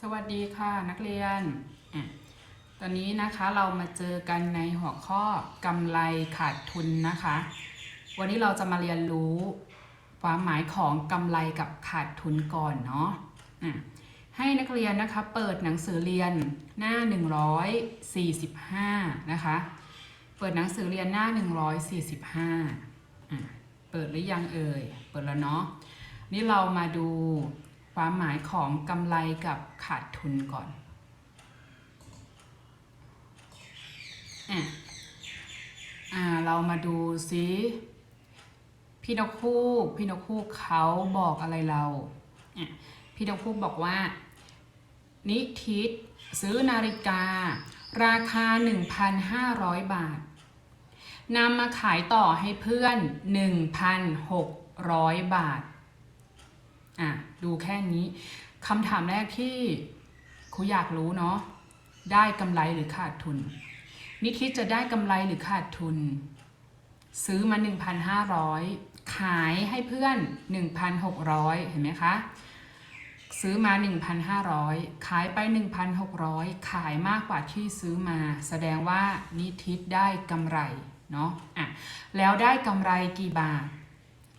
สวัสดีค่ะนักเรียน ตอนนี้นะคะเรามาเจอกันในหัวข้อกำไรขาดทุนนะคะ วันนี้เราจะมาเรียนรู้ความหมายของกำไรกับขาดทุนก่อนเนาะะให้นักเรียนนะคะเปิดหนังสือเรียนหน้า 145 นะคะ เปิดหนังสือเรียนหน้า 145อะเปิดหรือยังเอ่ย เปิดแล้วเนาะ นี่เรามาดู ความหมายของกำไรกับขาดทุนก่อนอะอ่าเรามาดูซิพี่นกคูกพี่นกคูกเขาบอกอะไรเราอะพี่นกคูกบอกว่า นิทิศซื้อนาฬิกา ราคา 1,500 บาทนำมาขายต่อให้เพื่อน 1,600 บาทอะ ดูแค่นี้คำถามแรกที่ครูอยากรู้เนาะได้กำไรหรือขาดทุน นิคิดจะได้กำไรหรือขาดทุน ซื้อมา 1,500 ขายให้เพื่อน 1,600 เห็นไหมคะ ซื้อมา 1,500 ขายไป 1,600 ขายมากกว่าที่ซื้อมา แสดงว่านิทิศได้กำไรเนาะอะแล้วได้กำไรกี่บาท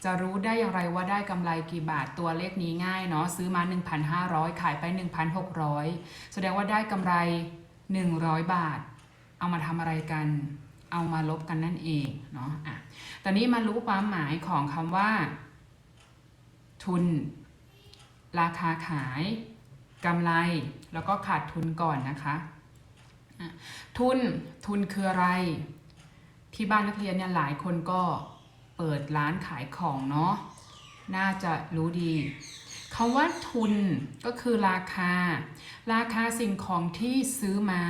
จะรู้ได้อย่างไรว่าได้กำไรกี่บาทตัวเลขนี้ง่ายเนาะซื้อมา 1,500 ขายไป 1,600 แสดงว่าได้กำไร 100 บาท เอามาทำอะไรกัน เอามาลบกันนั่นเองเนาะอะตอนนี้มารู้ความหมายของคำว่า ทุน ราคาขายกำไร แล้วก็ขาดทุนก่อนนะคะะทุนทุนคืออะไร ที่บ้านนักเรียนเนี่ยหลายคนก็ เปิดร้านขายของเนาะน่าจะรู้ดีคำว่าทุนก็คือราคา ราคาสิ่งของที่ซื้อมา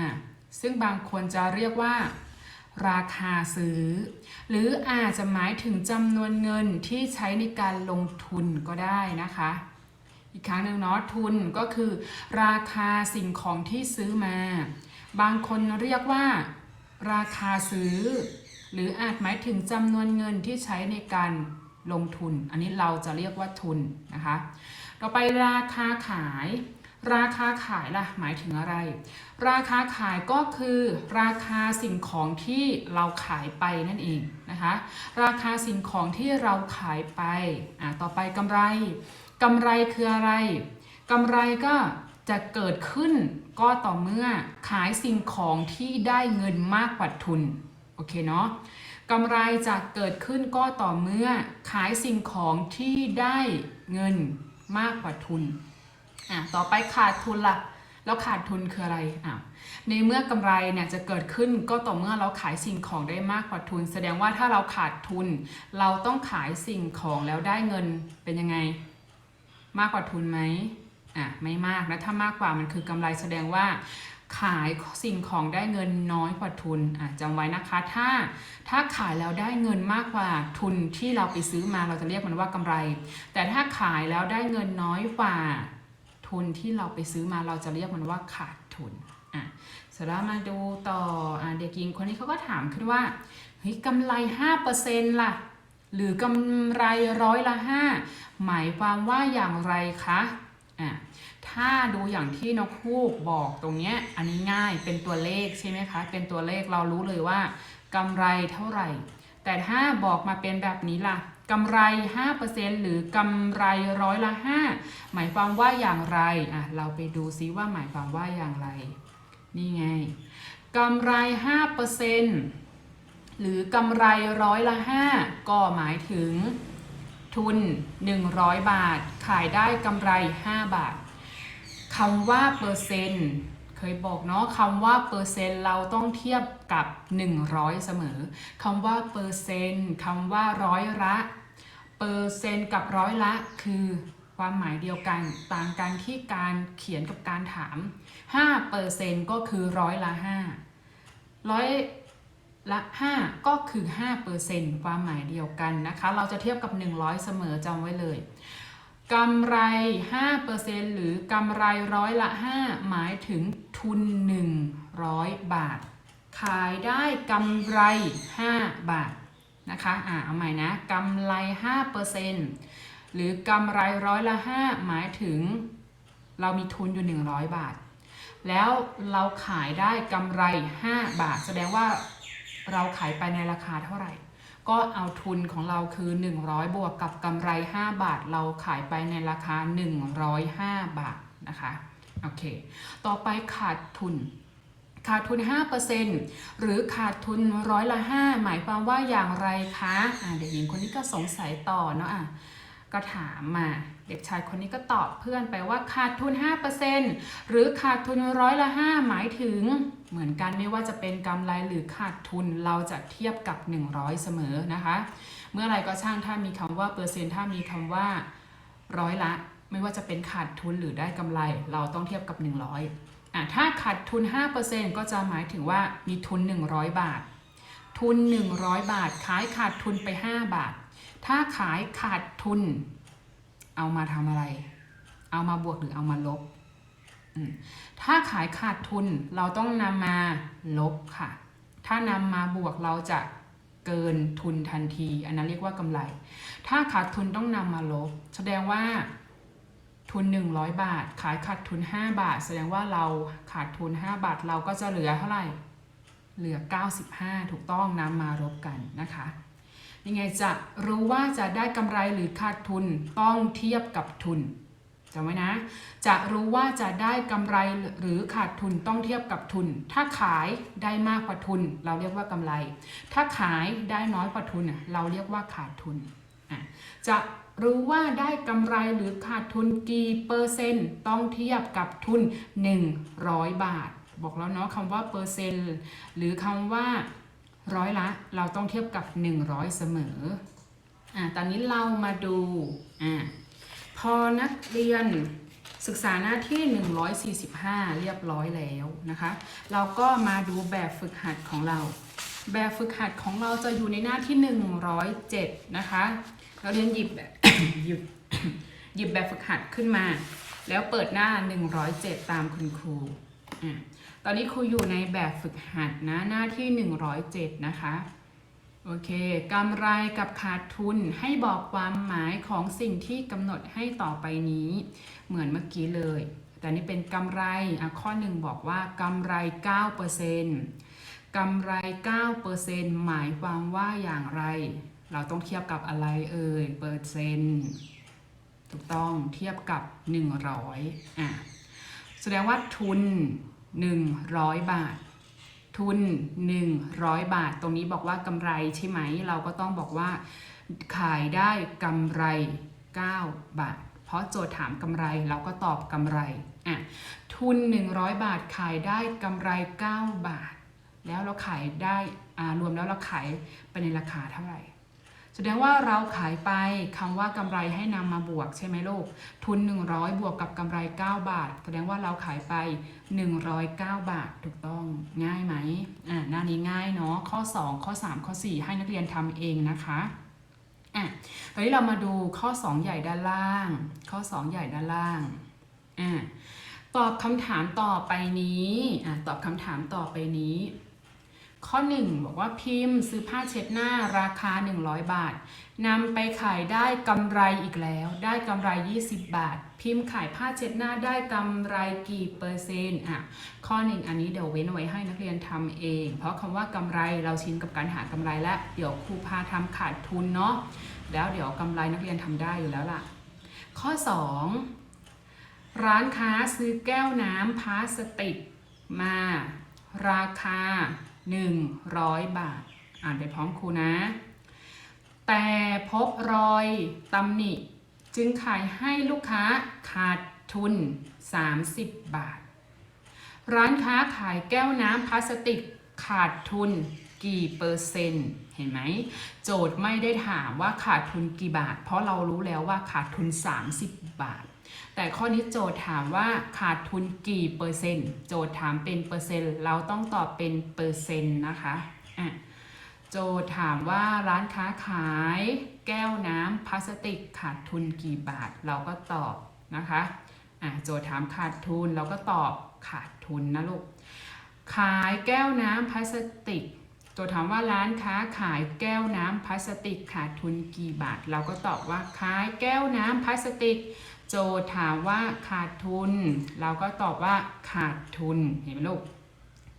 ซึ่งบางคนจะเรียกว่า ราคาซื้อ หรืออาจจะหมายถึงจำนวนเงินที่ใช้ในการลงทุนก็ได้นะคะ อีกครั้งหนึ่งเนาะทุนก็คือ ราคาสิ่งของที่ซื้อมา บางคนเรียกว่า ราคาซื้อ หรืออาจหมายถึงจำนวนเงินที่ใช้ในการลงทุน อันนี้เราจะเรียกว่าทุนนะคะต่อไปราคาขาย ราคาขายล่ะหมายถึงอะไร ราคาขายก็คือราคาสิ่งของที่เราขายไปนั่นเองนะคะ ราคาสิ่งของที่เราขายไปอะต่อไปกำไรกำไรคืออะไรกำไรก็จะเกิดขึ้นก็ต่อเมื่อขายสิ่งของที่ได้เงินมากกว่าทุน โอเคเนาะกำไรจะเกิดขึ้นก็ต่อเมื่อขายสิ่งของที่ได้เงินมากกว่าทุนอะต่อไปขาดทุนละ่ะแล้วขาดทุนคืออะไรอะในเมื่อกำไรเนี่ยจะเกิดขึ้นก็ต่อเมื่อเราขายสิ่งของได้มากกว่าทุน แสดงว่าถ้าเราขาดทุน เราต้องขายสิ่งของแล้วได้เงินเป็นยังไง มากกว่าทุนไหมอะไม่มากนะถ้ามากกว่ามันคือกำไรแสดงว่า ขายสิ่งของได้เงินน้อยกว่าทุนอะจำไว้นะคะ ถ้าถ้าขายแล้วได้เงินมากกว่าทุนที่เราไปซื้อมาเราจะเรียกมันว่ากำไร แต่ถ้าขายแล้วได้เงินน้อยกว่าทุนที่เราไปซื้อมาเราจะเรียกมันว่าขาดทุนอะเสร็จแล้วมาดูต่ออะเด็กหญิงคนนี้เขาก็ถามขึ้นว่าเฮ้ยกำไร 5%ล่ะ หรือกำไรร้อยละห้าหมายความว่าอย่างไรคะ อะถ้าดูอย่างที่นกฮูกบอกตรงเนี้ยอันนี้ง่ายเป็นตัวเลขใช่ไหมคะ เป็นตัวเลขเรารู้เลยว่ากำไรเท่าไหร่ แต่ถ้าบอกมาเป็นแบบนี้ล่ะกำไร 5%หรือกำไรร้อยละ 5 หมายความว่าอย่างไรอะเราไปดูซิว่าหมายความว่าอย่างไร นี่ไงกำไร 5%หรือกำไรร้อยละ 5 ก็หมายถึง ทุน 100 บาท ขายได้กำไร 5 บาทคำว่าเปอร์เซ็นต์เคยบอกเนาะคำว่าเปอร์เซ็นต์เราต้องเทียบกับ 100 เสมอคำว่าเปอร์เซ็นต์คำว่าร้อยละเปอร์เซ็นต์กับร้อยละคือความหมายเดียวกันต่างกันที่การเขียนกับการถาม5เปอร์เซนต์ก็คือร้อยละ5ร้อย ละ 5 ก็คือ5เปอร์เซนต์ความหมายเดียวกันนะคะ เราจะเทียบกับ 100 เสมอจำไว้เลยกำไร 5%หรือกำไรร้อยละ 5 หมายถึงทุน 100 บาท ขายได้กำไร 5 บาทนะคะ อ่าเอาใหม่นะกำไร 5%หรือกำไรร้อยละ 5 หมายถึง เรามีทุนอยู่ 100 บาท แล้วเราขายได้กำไร 5 บาท แสดงว่า เราขายไปในราคาเท่าไหร่ ก็เอาทุนของเราคือ 100 บวกกับกำไร 5 บาท เราขายไปในราคา 105 บาทนะคะโอเค ต่อไปขาดทุน ขาดทุน 5%หรือขาดทุนร้อยละ 5 หมายความว่าอย่างไรคะอ่าเด็กหญิงคนนี้ก็สงสัยต่อเนาะอะ ก็ถามมาเด็กชายคนนี้ก็ตอบเพื่อนไปว่าขาดทุน 5%หรือขาดทุนร้อยละ 5 หมายถึง เหมือนกันไม่ว่าจะเป็นกำไรหรือขาดทุนเราจะเทียบกับ 100 เสมอนะคะ เมื่อไรก็ช่างถ้ามีคำว่าเปอร์เซ็นต์ถ้ามีคำว่าร้อยละ ไม่ว่าจะเป็นขาดทุนหรือได้กำไร เราต้องเทียบกับ 100อะถ้าขาดทุน 5%ก็จะหมายถึงว่ามีทุน 100 บาท ทุน 100 บาทขายขาดทุนไป 5 บาท ถ้าขายขาดทุน เอามาทำอะไร เอามาบวกหรือเอามาลบ ถ้าขายขาดทุนเราต้องนำมาลบค่ะ ถ้านำมาบวกเราจะเกินทุนทันที อันนั้นเรียกว่ากำไร ถ้าขาดทุนต้องนำมาลบ แสดงว่าทุน 100 บาท ขายขาดทุน 5 บาท แสดงว่าเราขาดทุน 5 บาทเราก็จะเหลือเท่าไหร่ เหลือ 95 ถูกต้องนำมารบกันนะคะ ยังไงจะรู้ว่าจะได้กำไรหรือขาดทุนต้องเทียบกับทุนจำไว้นะ จะรู้ว่าจะได้กำไรหรือขาดทุนต้องเทียบกับทุน ถ้าขายได้มากกว่าทุน เราเรียกว่ากำไร ถ้าขายได้น้อยกว่าทุน เราเรียกว่าขาดทุน จะรู้ว่าได้กำไรหรือขาดทุนกี่เปอร์เซ็นต์ต้องเทียบกับทุน 100 บาท บอกแล้วเนาะคำว่าเปอร์เซ็นต์หรือคำว่า ร้อยละเราต้องเทียบกับ 100 เสมออะตอนนี้เรามาดูอะพอนักเรียนศึกษาหน้าที่ 145 เรียบร้อยแล้วนะคะ เราก็มาดูแบบฝึกหัดของเรา แบบฝึกหัดของเราจะอยู่ในหน้าที่ 107 นะคะ เราเรียนหยิบแบบหยิบหยิบแบบฝึกหัดขึ้นมา แล้วเปิดหน้า 107 ตามคุณครูอะ ตอนนี้ครูอยู่ในแบบฝึกหัดนะหน้าที่ 107 นะคะ โอเคกำไรกับขาดทุนให้บอกความหมายของสิ่งที่กำหนดให้ต่อไปนี้ เหมือนเมื่อกี้เลย แต่นี่เป็นกำไรอะข้อหนึ่งบอกว่ากำไร 9%กำไร 9%หมายความว่าอย่างไร เราต้องเทียบกับอะไรเอ่ยเปอร์เซ็นต์ถูกต้องเทียบกับ 100อะแสดงว่าทุน 100 บาท ทุน 100 บาท ตรงนี้บอกว่ากำไรใช่ไหม เราก็ต้องบอกว่าขายได้กำไร 9 บาท เพราะโจทย์ถามกำไรเราก็ตอบกำไรอะทุน 100 บาทขายได้กำไร 9 บาท แล้วเราขายได้อ่ารวมแล้วเราขายไปในราคาเท่าไหร่ แสดงว่าเราขายไปคำว่ากำไรให้นำมาบวกใช่ไหมลูกทุน 100 บวกกับกำไร 9 บาท แสดงว่าเราขายไป 109 บาทถูกต้องง่ายไหมอ่าหน้านี้ง่ายเนาะข้อ 2 ข้อ 3 ข้อ 4 ให้นักเรียนทำเองนะคะอะตอนนี้เรามาดูข้อ 2 ใหญ่ด้านล่าง ข้อ 2 ใหญ่ด้านล่างอ่าตอบคำถามต่อไปนี้อะตอบคำถามต่อไปนี้ ข้อ 1 บอกว่าพิมพ์ซื้อผ้าเช็ดหน้าราคา 100 บาทนำไปขายได้กำไรอีกแล้ว ได้กำไร 20 บาท พิมพ์ขายผ้าเช็ดหน้าได้กำไรกี่เปอร์เซ็นต์อะข้อ1อันนี้เดี๋ยวเว้นไว้ให้นักเรียนทำเอง เพราะคำว่ากำไรเราชินกับการหากำไรแล้ว เดี๋ยวครูพาทำขาดทุนเนาะแล้วเดี๋ยวกำไรนักเรียนทำได้อยู่แล้วล่ะ ข้อ 2 ร้านค้าซื้อแก้วน้ำพลาสติกมา ราคา 100 บาท อ่านไปพร้อมครูนะ แต่พบรอยตำหนิ จึงขายให้ลูกค้าขาดทุน 30 บาท ร้านค้าขายแก้วน้ำพลาสติกขาดทุนกี่เปอร์เซ็นต์เห็นไหม โจทย์ไม่ได้ถามว่าขาดทุนกี่บาท เพราะเรารู้แล้วว่าขาดทุน 30 บาท แต่ข้อนี้โจทย์ถามว่าขาดทุนกี่เปอร์เซ็นต์ โจทย์ถามเป็นเปอร์เซ็นต์ เราต้องตอบเป็นเปอร์เซ็นต์นะคะอะโจทย์ถามว่าร้านค้าขายแก้วน้ำพลาสติกขาดทุนกี่บาท เราก็ตอบนะคะอะโจทย์ถามขาดทุนเราก็ตอบขาดทุนนะลูก ขายแก้วน้ำพลาสติกโจทย์ถามว่าร้านค้าขายแก้วน้ำพลาสติกขาดทุนกี่บาท เราก็ตอบว่าขายแก้วน้ำพลาสติก โจถามว่าขาดทุน เราก็ตอบว่าขาดทุนเห็นไหมลูก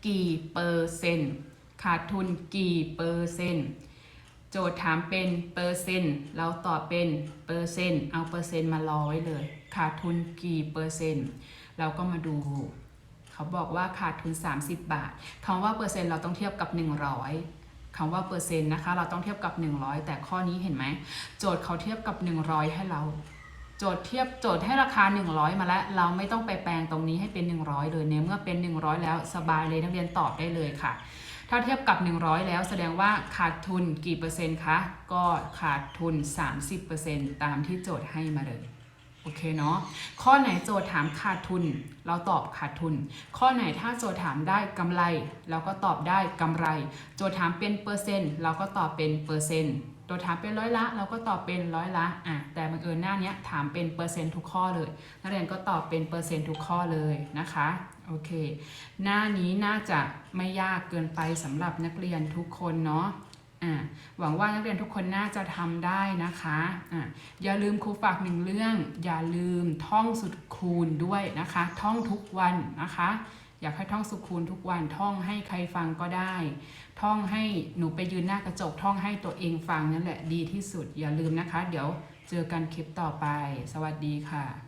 กี่เปอร์เซ็นต์ขาดทุนกี่เปอร์เซ็นต์โจทย์ถามเป็นเปอร์เซ็นต์เราตอบเป็นเปอร์เซ็นต์เอาเปอร์เซ็นต์มาร้อไว้เลย ขาดทุนกี่เปอร์เซ็นต์เราก็มาดูเขาบอกว่าขาดทุน 30 บาทคำว่าเปอร์เซ็นต์เราต้องเทียบกับ 100คำว่าเปอร์เซ็นต์นะคะ เราต้องเทียบกับ 100 แต่ข้อนี้เห็นไหมโจทย์เขาเทียบกับ 100 ให้เรา โจทย์เทียบโจทย์ให้ราคา 100 มาแล้ว เราไม่ต้องไปแปลงตรงนี้ให้เป็น 100 เลยเนี่ยเมื่อเป็น 100 แล้วสบายเลยนักเรียนตอบได้เลยค่ะ ถ้าเทียบกับ 100 แล้วแสดงว่าขาดทุนกี่เปอร์เซ็นต์คะ ก็ขาดทุน 30%ตามที่โจทย์ให้มาเลยโอเคเนาะ ข้อไหนโจทย์ถามขาดทุน เราตอบขาดทุน ข้อไหนถ้าโจทย์ถามได้กำไร เราก็ตอบได้กำไร โจทย์ถามเป็นเปอร์เซ็นต์ เราก็ตอบเป็นเปอร์เซ็นต์ โจทย์ถามเป็นร้อยละ เราก็ตอบเป็นร้อยละอะแต่บังเอิญหน้านี้ถามเป็นเปอร์เซ็นต์ทุกข้อเลย นักเรียนก็ตอบเป็นเปอร์เซ็นต์ทุกข้อเลยนะคะโอเค หน้านี้น่าจะไม่ยากเกินไปสำหรับนักเรียนทุกคนเนาะอ่าหวังว่านักเรียนทุกคนน่าจะทำได้นะคะอ่าอย่าลืมครูฝากหนึ่งเรื่อง อย่าลืมท่องสุดคูณด้วยนะคะ ท่องทุกวันนะคะ อยากให้ท่องสุขคูณทุกวันท่องให้ใครฟังก็ได้ ท่องให้หนูไปยืนหน้ากระจกท่องให้ตัวเองฟังนั่นแหละดีที่สุดอย่าลืมนะคะ เดี๋ยวเจอกันคลิปต่อไป สวัสดีค่ะ